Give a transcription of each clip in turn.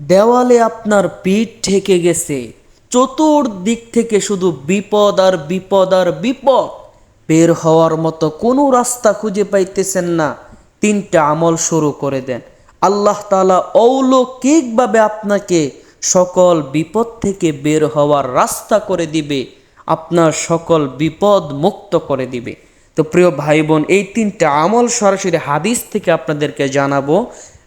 দেওয়ালে আপনার পিঠ ঠেকে গেছে। চতুর্দিক থেকে শুধু বিপদ আর বিপদ আর বিপদ। বের হওয়ার মতো কোনো রাস্তা খুঁজে পাইতেছেন না। তিনটা আমল শুরু করে দেন। আল্লাহ তালা অলৌকিকভাবে আপনাকে সকল বিপদ থেকে বের হওয়ার রাস্তা করে দিবে। আপনার সকল বিপদ মুক্ত করে দিবে। তো প্রিয় ভাই বোন এই তিনটা আমল সরাসরি হাদিস থেকে আপনাদেরকে জানাব।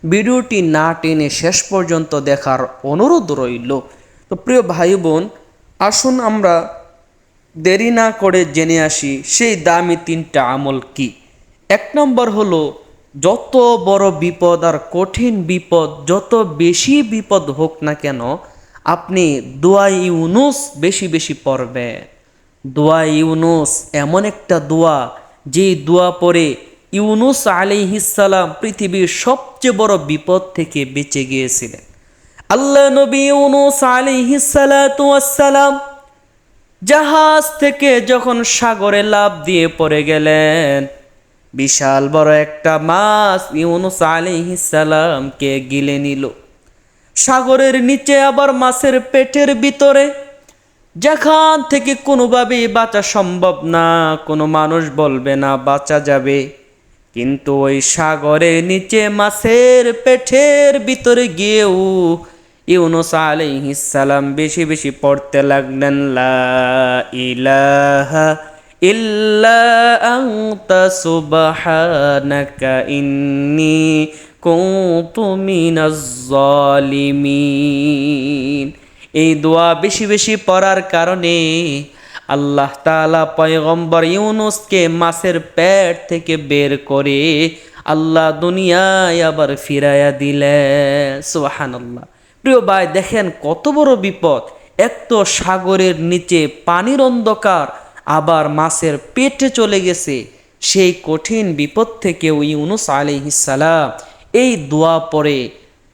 ভিডিওটি না টেনে শেষ পর্যন্ত দেখার অনুরোধ রইল। তো প্রিয় ভাই বোন আসুন আমরা দেরি না করে জেনে আসি সেই দামি তিনটা আমল কি। এক নম্বর হলো, যত বড় বিপদ আর কঠিন বিপদ, যত বেশি বিপদ হোক না কেন, আপনি দোয়া ইউনুস বেশি বেশি পড়বেন। দোয়া ইউনুস এমন একটা দোয়া যে দোয়া পরে ইউনুস আলিহিসাল্লাম পৃথিবীর সবচেয়ে বড় বিপদ থেকে বেঁচে গিয়েছিলেন। আল্লাহ নবী ইউনুস আলিহিসালাম জাহাজ থেকে যখন সাগরে লাভ দিয়ে পড়ে গেলেন, বিশাল বড় একটা মাছ ইউনুস আলিহিসাল্লামকে গিলে নিল। সাগরের নিচে আবার মাছের পেটের ভিতরে, যেখান থেকে কোনোভাবেই বাঁচা সম্ভব না, কোনো মানুষ বলবে না, বাঁচা যাবে। কিন্তু ওই সাগরের নিচে মাছের পেটের ভিতরে গিয়েও ইউনুস আলাইহিসালাম বেশি বেশি পড়তে লাগলেন, লা ইলাহা ইল্লা আনতা সুবহানাকা ইন্নী কুনতু মিনাজ জালিমিন এই দোয়া বেশি বেশি পড়ার কারণে আল্লাহ তাআলা পয়গম্বর ইউনুসকে মাছের পেট থেকে বের করে আল্লাহ দুনিয়ায় আবার ফিরাইয়া দিলেন। সুবহানাল্লাহ। প্রিয় ভাই, দেখেন কত বড় বিপদ। এক তো সাগরের নিচে পানির অন্ধকার আবার মাছের পেটে চলে গেছে। সেই কঠিন বিপদ থেকেও ইউনুস আলিহিসাল্লাম এই দোয়া পরে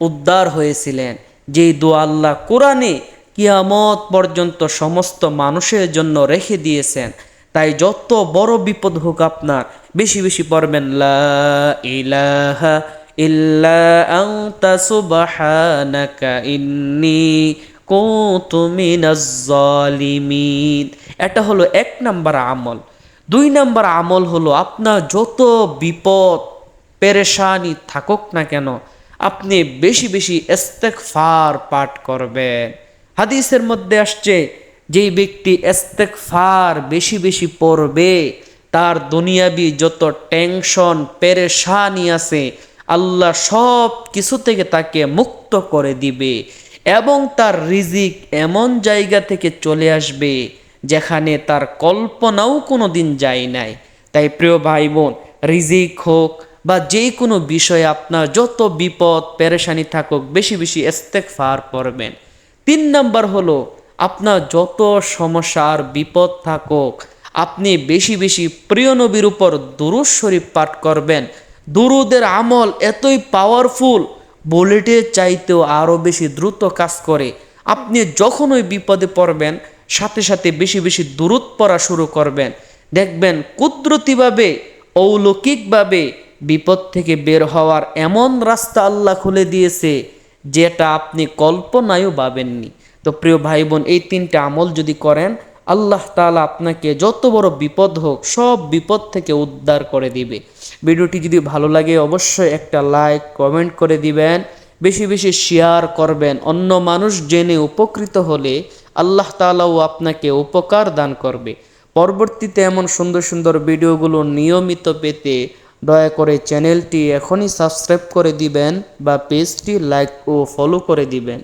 উদ্ধার হয়েছিলেন। যেই দোয়া আল্লাহ কোরআনে কিয়ামত পর্যন্ত সমস্ত মানুষের জন্য রেখে দিয়েছেন। তাই যত বড় বিপদ হোক আপনার, বেশি বেশি পড়বেন, লা ইলাহা এটা হলো এক নাম্বার আমল। দুই নাম্বার আমল হলো আপনার যত বিপদ, পেরেশানি থাকুক না কেন, আপনি বেশি বেশি ইস্তেগফার পাঠ করবেন। হাদিসের মধ্যে আসছে, যেই ব্যক্তি ইস্তেগফার বেশি বেশি পড়বে, তার দুনিয়াবি যত টেনশন, পেরেশানি আছে, আল্লাহ সব কিছু থেকে তাকে মুক্ত করে দিবে এবং তার রিজিক এমন জায়গা থেকে চলে আসবে যেখানে তার কল্পনাও কোনো দিন যায় নাই। তাই প্রিয় ভাই বোন রিজিক হোক বা যে কোনো বিষয়ে আপনার যত বিপদ, পেরেশানি থাকুক, বেশি বেশি ইস্তেগফার পড়বেন। তিন নাম্বার হলো, আপনার যত সমস্যা আর বিপদ থাকুক, আপনি বেশি বেশি প্রিয় নবীর উপর দুরুদ শরীফ পাঠ করবেন। দুরুদের আমল এতই পাওয়ারফুল বুলেটের চাইতেও আরও বেশি দ্রুত কাজ করে। আপনি যখন ওই বিপদে পড়বেন, সাথে সাথে বেশি বেশি দূরত পড়া শুরু করবেন। দেখবেন কুদরতিভাবে, অলৌকিকভাবে বিপদ থেকে বের হওয়ার এমন রাস্তা আল্লাহ খুলে দিয়েছে যেটা আপনি কল্পনায়ও পাবেননি তো প্রিয় ভাই বোন এই তিনটা আমল যদি করেন, আল্লাহ তালা আপনাকে যত বড় বিপদ হোক, সব বিপদ থেকে উদ্ধার করে দিবে। ভিডিওটি যদি ভালো লাগে, অবশ্যই একটা লাইক, কমেন্ট করে দিবেন। বেশি বেশি শেয়ার করবেন। অন্য মানুষ জেনে উপকৃত হলে আল্লাহ তাআলাও আপনাকে উপকার দান করবে। পরবর্তীতে এমন সুন্দর সুন্দর ভিডিওগুলো নিয়মিত পেতে দয়া করে চ্যানেলটি এখনই সাবস্ক্রাইব করে দিবেন বা পেজটি লাইক ও ফলো করে দিবেন।